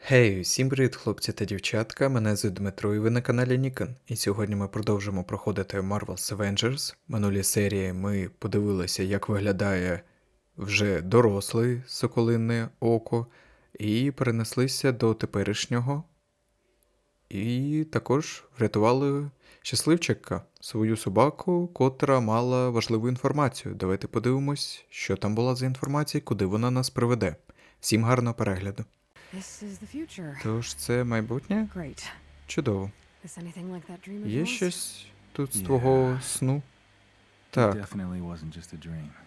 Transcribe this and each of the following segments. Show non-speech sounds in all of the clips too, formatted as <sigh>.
Хей, всім привіт, хлопці та дівчатка. Мене звуть Дмитро, і ви на каналі Нікон. І сьогодні ми продовжимо проходити Marvel's Avengers. Минулій серії ми подивилися, як виглядає вже доросле соколине око, і перенеслися до теперішнього. І також врятували щасливчика, свою собаку, котра мала важливу інформацію. Давайте подивимось, що там була за інформація куди вона нас приведе. Всім гарного перегляду. This is the future. Тож це майбутнє? Great. Чудово. Is anything like that dream of Є щось тут з твого сну? Так,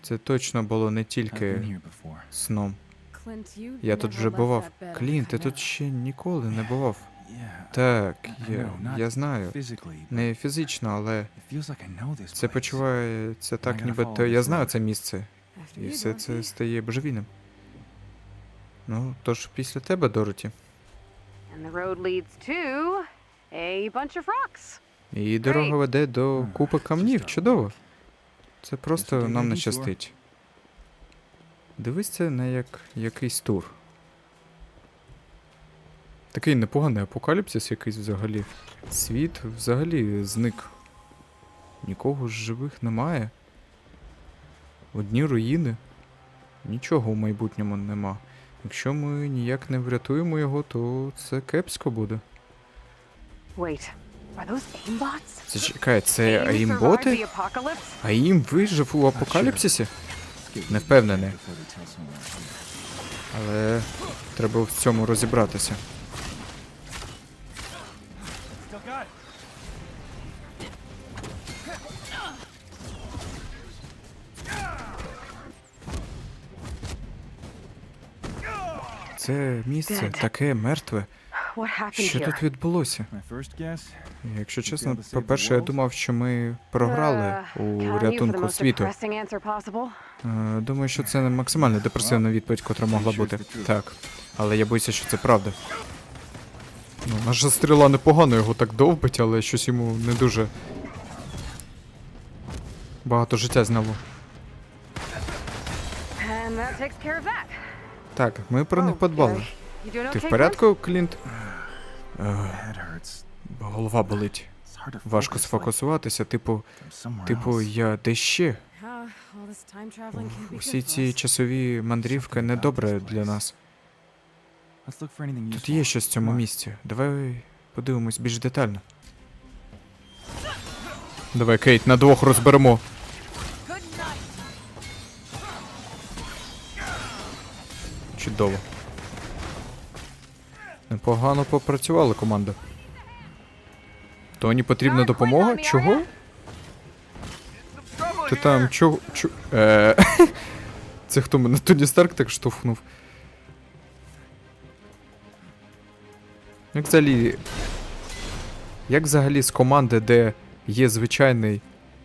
це точно було не тільки сном. Я тут вже бував. Клін, ти тут ще ніколи не бував. Так, я, я знаю. Не фізично, але це почувається так, ніби то я знаю це місце. І все це стає божевільним. Ну, тож після тебе, Дороті. And the road leads to a bunch of rocks. І дорога веде до купи камнів. Чудово. Це просто нам не щастить. Дивись це не як якийсь тур. Такий непоганий апокаліпсис якийсь взагалі. Світ взагалі зник. Нікого з живих немає. Одні руїни. Нічого в майбутньому нема. Якщо ми ніяк не врятуємо його, то це кепсько буде. Wait, are those aimbots? Це чекай, це аїмботи? Аїм вижив у апокаліпсисі? Не впевнений. Але треба в цьому розібратися. Це місце таке мертве. Що тут відбулося? Якщо чесно, по-перше, я думав, що ми програли Uh, у рятунку світу. Е, Думаю, що це максимально депресивна відповідь, котра могла бути. Так. Але я боюся, що це правда. Ну, наша стріла непогано його так довбить, але щось йому не дуже. Багато життя зняло. Так, ми про них подбали. Ти в порядку, Клінт? Голова болить. Важко сфокусуватися, типу, типу, я де ще. Усі ці часові мандрівки недобре для нас. Тут є щось в цьому місці. Давай подивимось більш детально. Давай, Кейт, на двох розберемо. Чудово. Непогано попрацювали команда. Тоні потрібна допомога? Чого? Ти там чого. Чо... Е... <laughs> Це хто мене Тоні Старк так штовхнув? Як взагалі. Як взагалі з команди, де є звичайний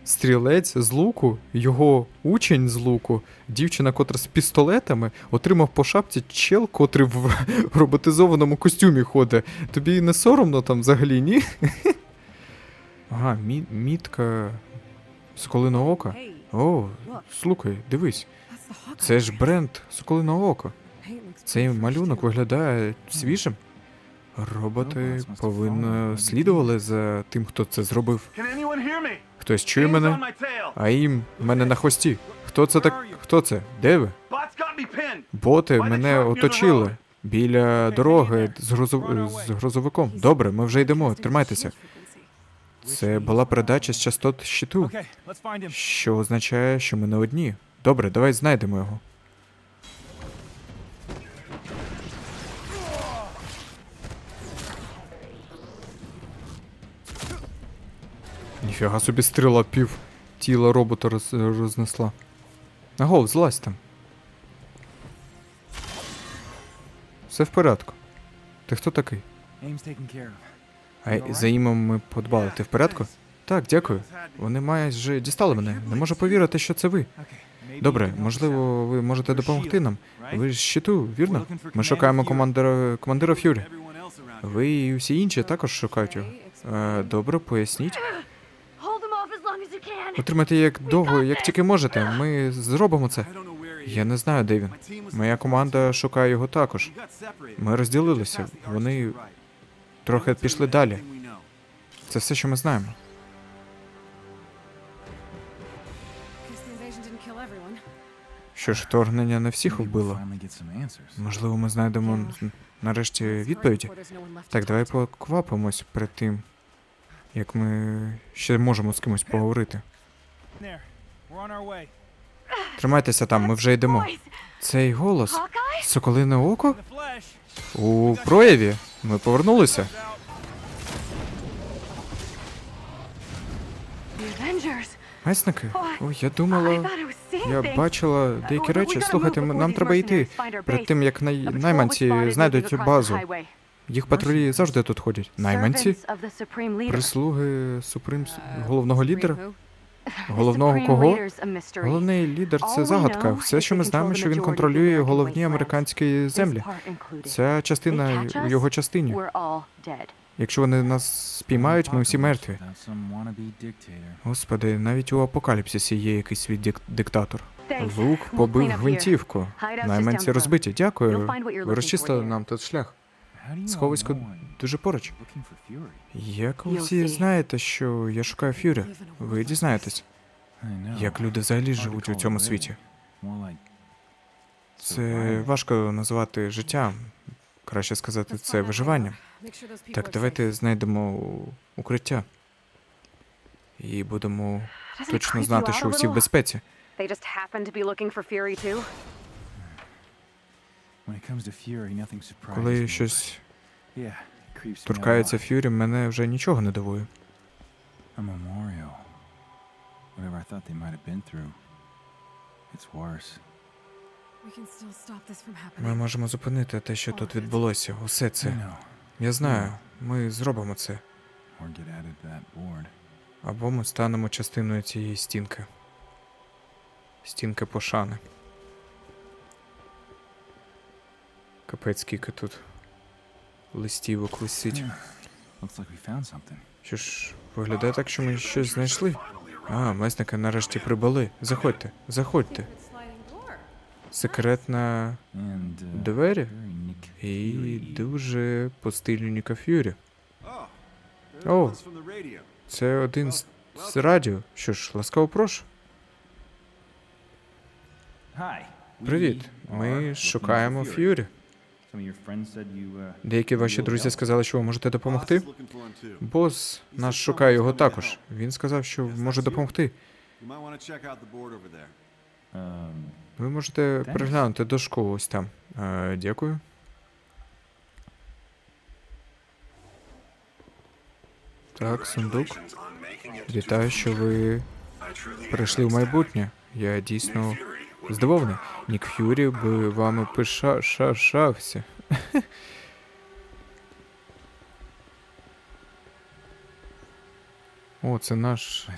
стрілець з луку, його учень з луку, дівчина, котра з пістолетами, отримав по шапці чел, котрий в роботизованому костюмі ходить. Тобі не соромно там взагалі, ні? <laughs> Ага, мі- мітка Соколиного ока. О, слухай, дивись, це ж бренд Соколиного ока. Цей малюнок виглядає свіжим. Роботи повинно слідували за тим, хто це зробив. Хтось чує мене, а їм мене на хвості. Хто це так? Хто це? Де ви? Боти мене оточили біля дороги з, грузов... з грузовиком. Добре, ми вже йдемо. Тримайтеся. Це була передача з частот щиту, що означає, що ми не одні. Добре, давай знайдемо його. Ніфіга собі стріла пів тіла робота роз... рознесла. Агов, злазь там. Все в порядку. Ти хто такий? А за імом ми подбали. Ти в порядку? Так, дякую. Вони майже дістали мене. Не можу повірити, що це ви. Добре, можливо, ви можете допомогти нам. Ви ж щиту, вірно? Ми шукаємо командира командира Ф'юрі. Ви і всі інші також шукають його. Е, добре, поясніть. Отримайте як довго, як тільки можете. Ми зробимо це. Я не знаю, де він. Моя команда шукає його також. Ми розділилися. Вони трохи пішли далі. Це все, що ми знаємо. Що ж, вторгнення не всіх вбило. Можливо, ми знайдемо нарешті відповіді. Так, давай поквапимось перед тим, як ми ще можемо з кимось поговорити. Тримайтеся там, ми вже йдемо. Цей голос. Соколине око? У прояві. Ми повернулися. Месники? Ой, я думала. Я бачила деякі Oh, речі. Слухайте, нам треба йти. Перед тим, як най... найманці знайдуть базу. Їх патрулі завжди тут ходять. Найманці? Прислуги Суприм Uh, головного лідера? <laughs> Головного кого? Головний лідер це загадка. Все, що ми знаємо, що він контролює головні американські землі. Ця частина в його частині. Якщо вони нас спіймають, ми всі мертві. Господи, навіть у апокаліпсисі є якийсь від дик- диктатор. Лук побив гвинтівку. Найманці road. розбиті. Дякую. Ви розчистили нам тут шлях. Сховисько дуже поруч. Як ви всі знаєте, що я шукаю Фюрі? Ви дізнаєтесь, як люди взагалі живуть у цьому світі. Це важко називати життям. Краще сказати, це виживання. Так, давайте знайдемо укриття. І будемо точно знати, що a всі в безпеці. Коли щось Yeah, it creeps me out a торкається. Фюрі, мене вже нічого не дивує. Ми можемо зупинити те, що тут відбулося. Усе це. Я знаю, ми зробимо це. Або ми станемо частиною цієї стінки. Стінки пошани. Капець, скільки тут листівок висить. Що ж, виглядає так, що ми щось знайшли. А, месники нарешті прибули. Заходьте, заходьте. Секретна uh, двері і дуже по стилю Ніка Ф'юрі. Oh, radio. Це один з, з радіо. Що ж, ласкаво прошу. Привіт. Ми шукаємо. Ф'юрі. Деякі ваші друзі сказали, що ви можете допомогти. Бос нас шукає його також. Він сказав, що може допомогти. You might want to check out the board over there. um, Ви можете переглянути дошку ось там. Е, дякую. Так, сундук. Вітаю, що ви прийшли в майбутнє. Я дійсно здивований. Нік Ф'юрі би вами пишався. О, це наш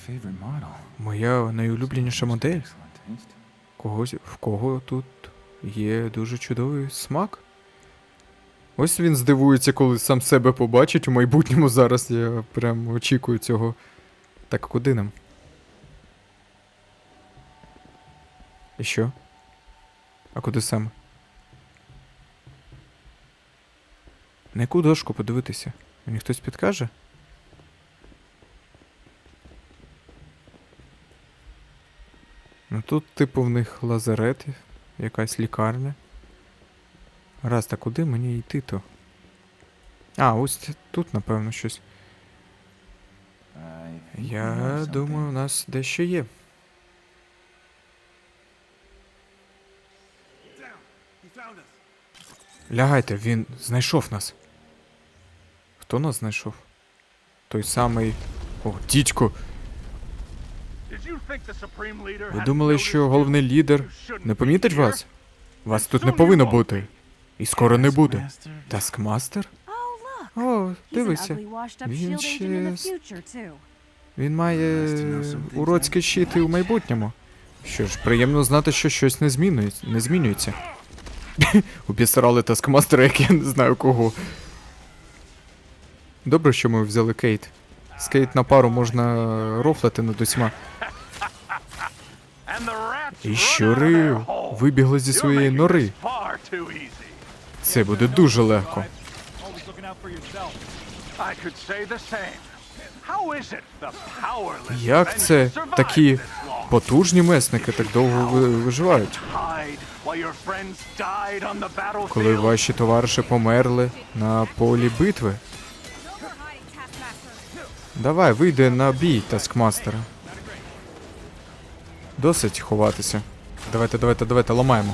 моя найулюбленіша модель. Когось, в кого тут є дуже чудовий смак. Ось він здивується, коли сам себе побачить у майбутньому зараз. Я прям очікую цього. Так куди нам? І що? А куди саме? На яку дошку подивитися? Мені хтось підкаже? Ну тут, типу, в них лазарет, якась лікарня. Раз, та куди мені йти то? А, ось тут, напевно, щось. Я думаю, у нас дещо є. Лягайте, він знайшов нас. Хто нас знайшов? Той самий. О, дідько! Ви думали, що головний лідер не помітить вас? Вас тут не повинно бути. І скоро не буде. Таскмастер? О, дивися. Він ще. Він має уродські щити у майбутньому. Що ж, приємно знати, що щось. Не змінюється. <laughs> Обісрали таскмастера, як я не знаю кого. Добре, що ми взяли Кейт. З Кейт на пару можна рофлати над усіма. І щури вибігли зі своєї нори. Це буде дуже легко. Як це такі потужні месники так довго виживають? Коли ваші товариші померли на полі битви? Давай, вийди на бій, таскмастера. Досить ховатися. Давайте, давайте, давайте, ламаємо.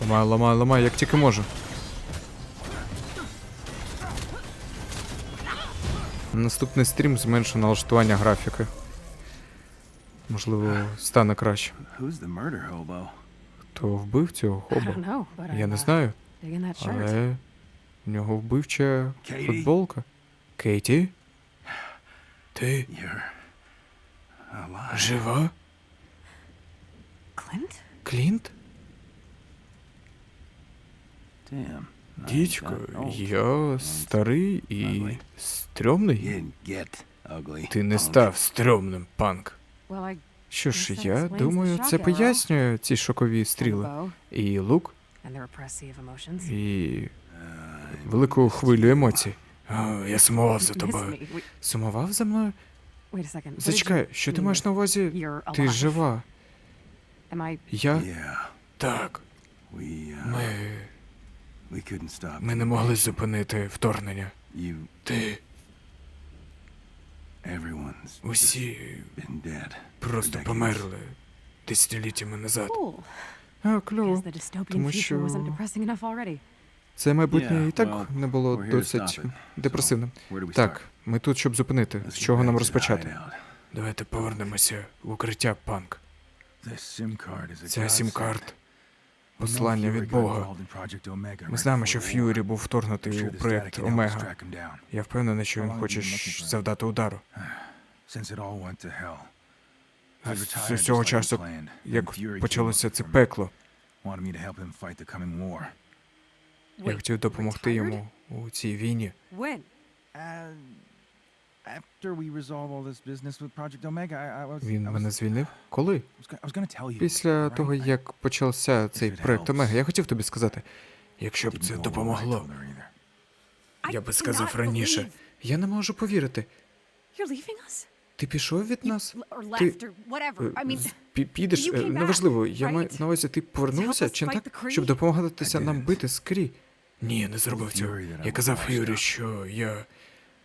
Ламаю, ламаю, ламаю, як тільки можу. Наступний стрім зменшу налаштування графіки. Можливо, стане краще. Хто вбив цього хоба? but Я не знаю, але в нього вбивча футболка. Кейті? Ти жива? Clint? Клінт? Дідько, я старий і стрьомний. Ти не став стрьомним, панк. Що ж, я думаю, це пояснює ці шокові стріли. І лук, і велику хвилю емоцій. О, я сумував за тобою. Сумував за мною? Зачекай, що ти маєш на увазі? Ти жива. Я? Так. Uh, Ми. Ми не могли зупинити вторгнення. Ти. Everyone's Усі been dead. просто померли десятиліттями назад. А, кльово. Тому що-. Це майбутнє і так не було досить депресивним. Так, ми тут, щоб зупинити. З чого нам розпочати? Давайте повернемося в укриття, панк. Ця сім-карт. Послання від Бога. Ми знаємо, що. Ф'юрі був вторгнутий у us Омега. Я впевнений, що він хоче завдати удару. З цього часу, як почалося це пекло, я хотів допомогти йому у цій війні. Він I was, мене звільнив? Коли? I was, gonna, I was gonna tell you. Після right? того, I як почався цей проект. Омега, я хотів тобі сказати, якщо б це допомогло, я би сказав cannot раніше. Я не можу повірити. You're us? Ти пішов від нас? Ти left, or whatever. I Е, mean, підеш, you е, back, неважливо, я маю right? на увазі, ти повернувся чи не так, щоб допомагатися нам бити скрі? Ні, не зробив цього. Я казав Ф'юрі, що я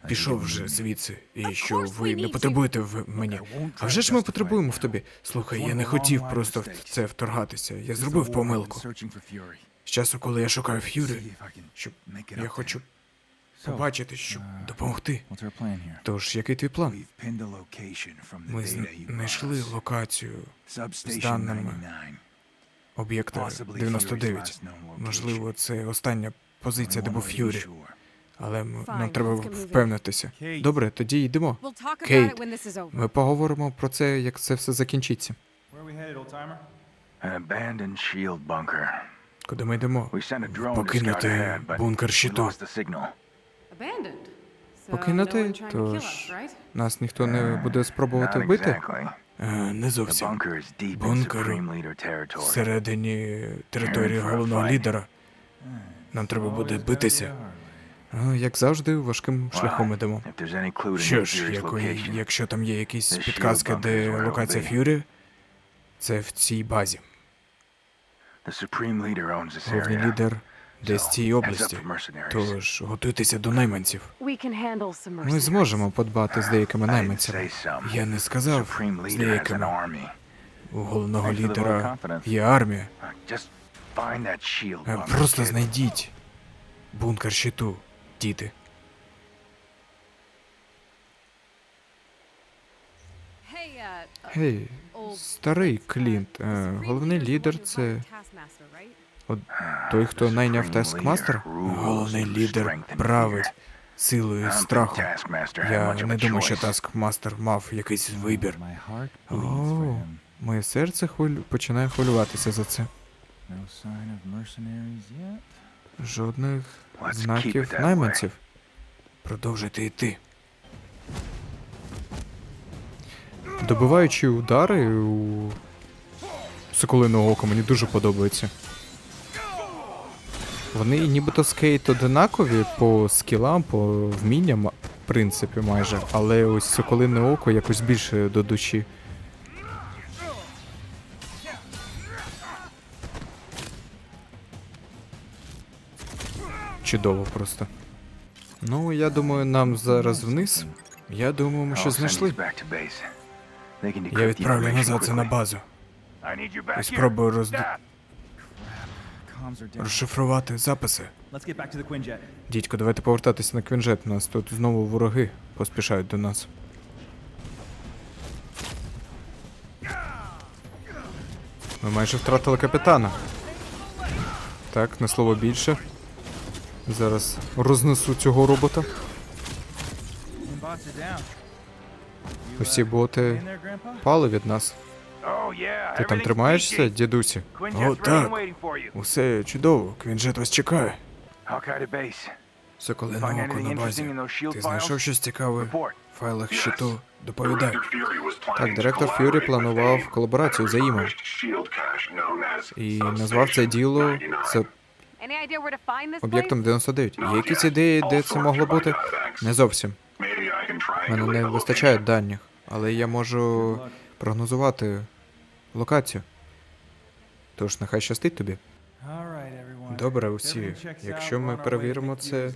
пішов вже звідси, і що ви не потребуєте в мені. А вже ж ми потребуємо в тобі. Слухай, я не хотів просто в це вторгатися. Я зробив помилку. З часу, коли я шукаю Ф'юрі, щоб я хочу побачити, щоб uh, допомогти. Тож, який твій план? Ми знайшли локацію Substation даними 99. об'єкта Possibly Fury's 99. last known location. Можливо, це остання позиція, де був Ф'юрі. Але нам треба впевнитися. Добре, тоді йдемо. Кейт. Ми поговоримо про це, як це все закінчиться. Куди ми йдемо? Покинути бункер щиту. Покинути, тож нас ніхто не буде спробувати вбити? Е, Не зовсім. Бункер. Всередині території головного лідера. Нам треба буде битися. Як завжди, важким шляхом ідемо. Що ж, якої, якщо там є якісь підказки, де локація. Ф'юрі, це в цій базі. Головний лідер десь цій області. Тож готуйтеся до найманців. Ми зможемо подбати з деякими найманцями. Я не сказав з деякими. У головного лідера є армія. Uh, Е, Просто знайдіть бункер щиту, діти. Гей, старий Клінт, е, головний лідер це от той, хто найняв rules Головний лідер править силою страху. Я не думаю, що. Таскмастер мав якийсь вибір. О, моє серце хвилю... починає хвилюватися за це. Жодних знаків найманців. Продовжуйте йти. Добиваючі удари у Соколиного ока мені дуже подобаються. Вони нібито скейт одинакові по скілам, по вмінням, в принципі, майже, але ось Соколине око якось більше до душі. Чудово просто. Ну, я думаю, нам зараз вниз. Я думаю, ми щось знайшли. Я відправлю назад це на базу. І спробую down. розшифрувати записи. Дідько, давайте повертатися на квінжет. Нас тут знову вороги поспішають до нас. Ми майже втратили капітана. Так, на слово більше. Зараз рознесу цього робота. Усі боти пали від нас. Oh, Ти там тримаєшся, дідусі? О, так. Усе чудово, квінжет вас чекає. Base. Око на базі. Ти знайшов щось цікаве в файлах щиту? Доповідай. Так, директор Ф'юрі планував колаборацію з АІМом. І назвав це діло це об'єктом 99. Є якісь ідеї, де це могло бути? Не зовсім. У мене не вистачає даних, але я можу прогнозувати локацію. Тож нехай щастить тобі. Добре, усі. Якщо ми перевіримо це,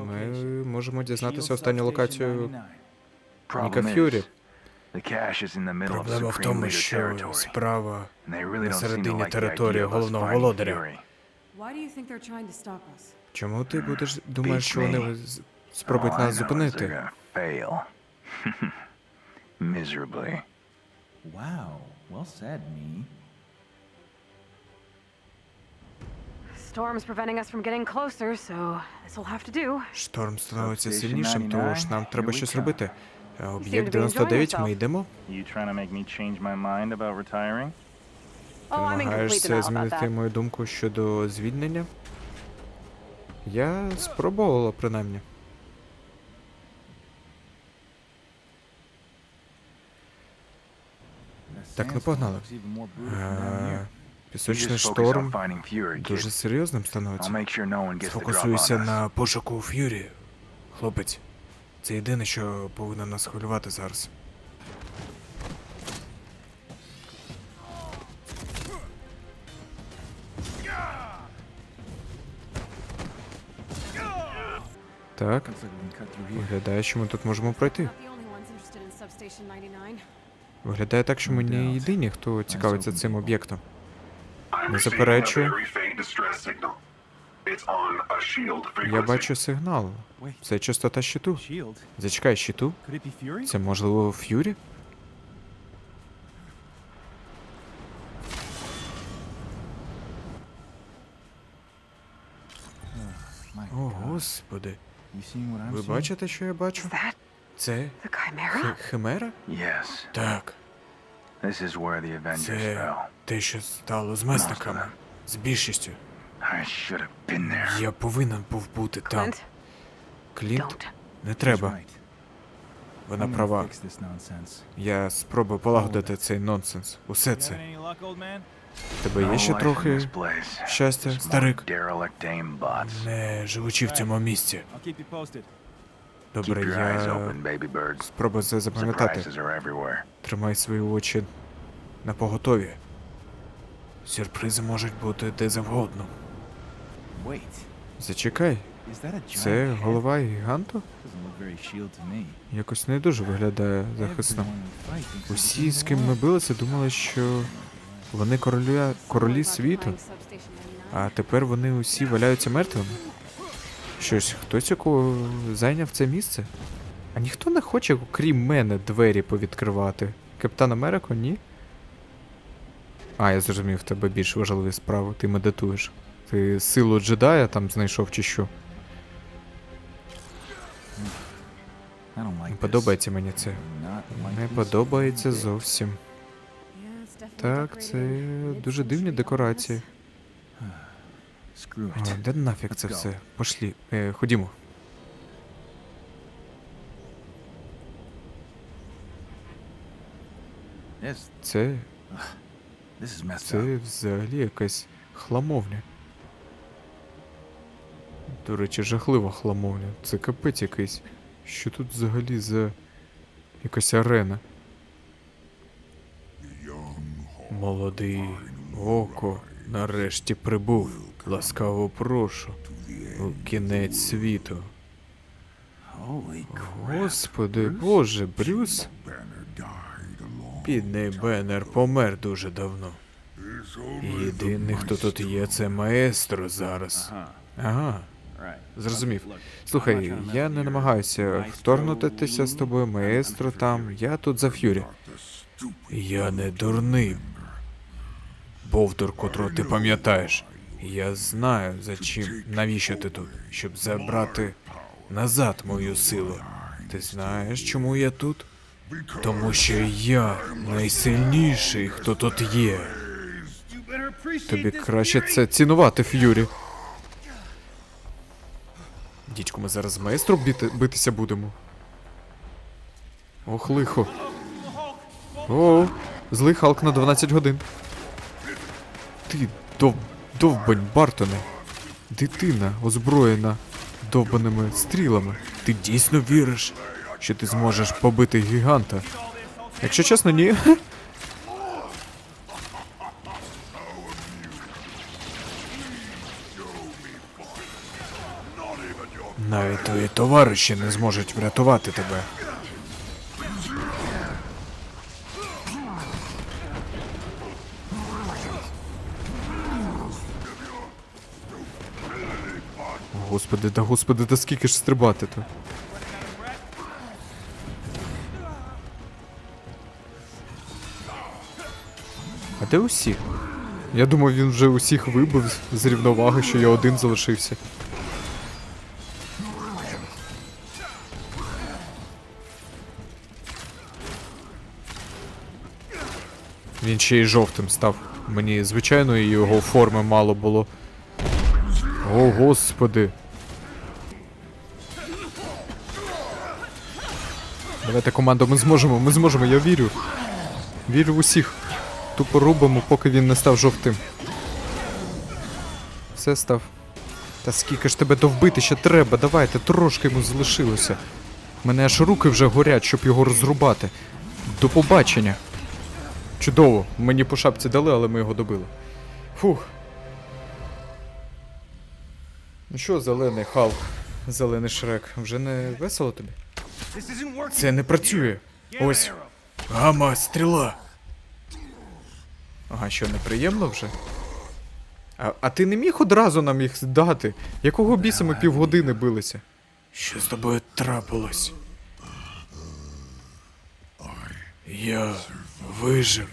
ми можемо дізнатися останню локацію Ніка Ф'юрі. Проблема в тому, що справа на середині території головного володаря. Чому ти будеш думаєш, що вони спробують нас зупинити? they're gonna fail. Miserably. Wow, well said, me. Storm's preventing us from getting closer, so this will have to do. Шторм становиться Substation сильнішим, 99, тож нам треба here we щось come. робити. А to Об'єкт be enjoying 99, ми йдемо. You trying to make me change my mind about retiring? Ти Oh, намагаєшся змінити мою думку щодо звільнення? Я спробувала, принаймні. Так, ну погнали. Пісочний шторм дуже серйозним становиться. Сфокусуйся на пошуку Ф'юрі, хлопець. Це єдине, що повинно нас хвилювати зараз. Так, виглядає, що ми тут можемо пройти. Not the only ones interested in Substation 99. Виглядає так, що ми не єдині, хто цікавиться цим об'єктом. Не заперечую. Я бачу сигнал. Це частота щиту. Зачекай, щиту? Це можливо Ф'юрі? О, господи. You seeing what I'm Ви seeing? бачите, що я бачу? Це химера? Yes, Так, this is where the Avengers це fell. те, що стало з месниками. З більшістю. I should have been there. Я повинен був бути там. Клінт, не треба. Вона права. Я спробую полагодити цей нонсенс. Усе це. Тебе є ще трохи щастя, старик? Не живучи в цьому місці. Добре, я спробую це запам'ятати. Тримай свої очі на поготові. Сюрпризи можуть бути де завгодно. Зачекай, це голова гіганту? Якось не дуже виглядає захисно. Усі, з ким ми билися, думали, що вони короля, королі світу, а тепер вони усі валяються мертвими. Щось, хтось у кого зайняв це місце? А ніхто не хоче, окрім мене, двері повідкривати. Капітан Америко, ні? А, я зрозумів, в тебе більш важливі справи, ти медитуєш. Ти силу джедая там знайшов чи що? Не подобається мені це. Не подобається зовсім. Так, це дуже дивні декорації. О, <sighs> де нафіг це все? Пошлі. Е, ходімо. Це, <sighs> це взагалі якась хламовня. До речі, жахлива хламовня. Це капець якийсь. Що тут взагалі за якась арена? Молодий око нарешті прибув. Ласкаво прошу. У кінець світу. Господи Боже, Брюс. Бідний Беннер помер дуже давно. Єдиний, хто тут є, це маестро зараз. Ага. Зрозумів. Слухай, я не намагаюся вторгнутися з тобою, маестро там. Я тут за Ф'юрі. Я не дурний. Бовдур, котрого ти пам'ятаєш. Я знаю, за чим, навіщо ти тут, щоб забрати назад мою силу. Ти знаєш, чому я тут? Тому що я найсильніший, хто тут є. Тобі краще це цінувати, Ф'юрі. Дідько, ми зараз з маестром біти, битися будемо. Ох, лихо. О, злий Халк на 12 годин. Ти дов... довбань, Бартоне. Дитина, озброєна довбаними стрілами. Ти дійсно віриш, що ти зможеш побити гіганта? Якщо чесно, ні. Товариші не зможуть врятувати тебе. Господи, да господи, да скільки ж стрибати тут? А де усі? Я думав, він вже усіх вибив з рівноваги, що я один залишився. Він ще й жовтим став. Мені звичайної його форми мало було. О, господи. Давайте команда, ми зможемо, ми зможемо, я вірю. Вірю в усіх. Тупо рубимо, поки він не став жовтим. Все став. Та скільки ж тебе довбити ще треба, давайте, трошки йому залишилося. Мене аж руки вже горять, щоб його розрубати. До побачення. Чудово, мені по шапці дали, але ми його добили. Фух. Ну що, зелений Халк, зелений Шрек, вже не весело тобі? Це не працює. Ось. Гама, стріла. Ага, що, неприємно вже? А, а ти не міг одразу нам їх здати? Якого біса ми півгодини билися? Що з тобою трапилось? Я вижив.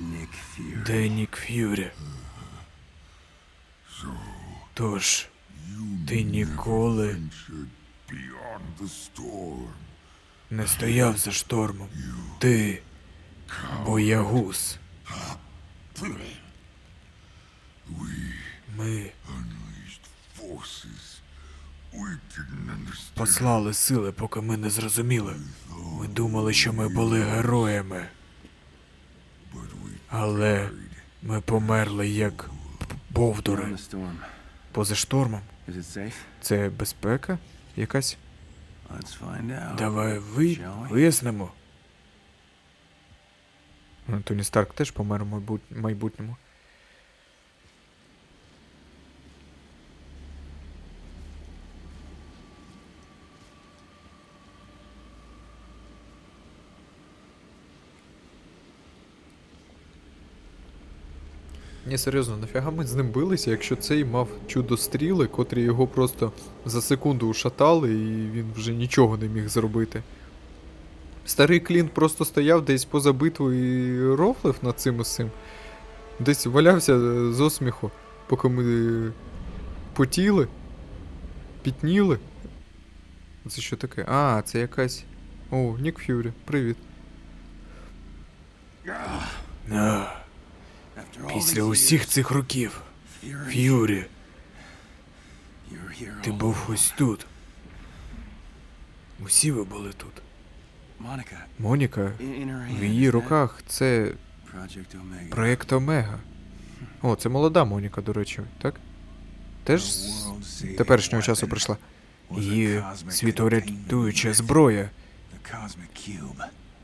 Nick Fury? Де Нік Ф'юрі? Тож, ти ніколи не стояв за штормом. Ти боягуз. Ми послали сили, поки ми не зрозуміли. Ми думали, що ми були героями. Але ми померли як бовдури. Поза штормом. Це безпека? Якась? Давай ви... Вияснимо. Ну, Тоні Старк теж помер у майбутньому. Ні, серйозно, нафіга ми з ним билися, якщо цей мав чудо стріли, котрі його просто за секунду ушатали, і він вже нічого не міг зробити. Старий Клінт просто стояв десь поза битвою і рофлив над цим усім. Десь валявся е, з осміху, поки ми потіли, пітніли. Це що таке? А, це якась. О, Нік Ф'юрі, привіт. Після усіх цих років, Ф'юрі, ти був ось тут. Усі ви були тут. Моніка, в її руках це проєкт Омега. О, це молода Моніка, до речі, так? Теж з теперішнього часу прийшла. Її світорятуюча зброя,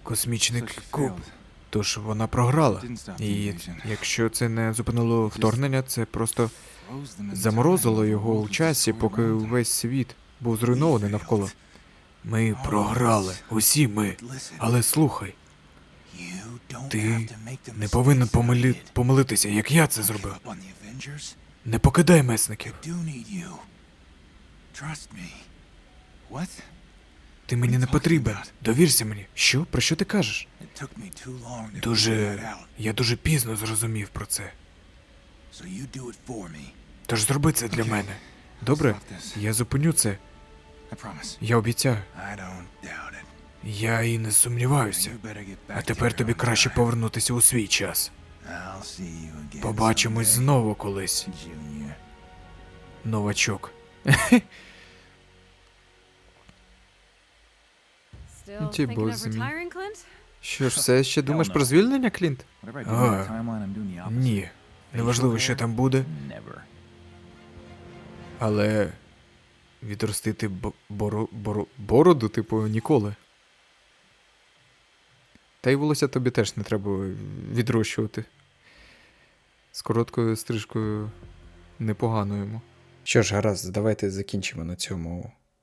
космічний куб. Тож вона програла. І якщо це не зупинило вторгнення, це просто заморозило його у часі, поки весь світ був зруйнований навколо. Ми програли, усі ми. Але слухай, ти не повинен помилі... помилитися, як я це зробив. Не покидай месників. Ти мені не потрібен. Довірся мені. Що? Про що ти кажеш? Дуже. Я дуже пізно зрозумів про це. Тож зроби це для мене. Добре? Я зупиню це. Я обіцяю. Я і не сумніваюся. А тепер тобі краще повернутися у свій час. Побачимось знову колись, новачок. <laughs> Ті Clint? Що ж, все ще <laughs> думаєш про звільнення, Клінт? Opposite. Ні. Неважливо, що там буде, але відростити бо- боро, боро, бороду, типу, ніколи. Та й волосся тобі теж не треба відрощувати. З короткою стрижкою непогано йому. Що ж, гаразд, давайте закінчимо на цьому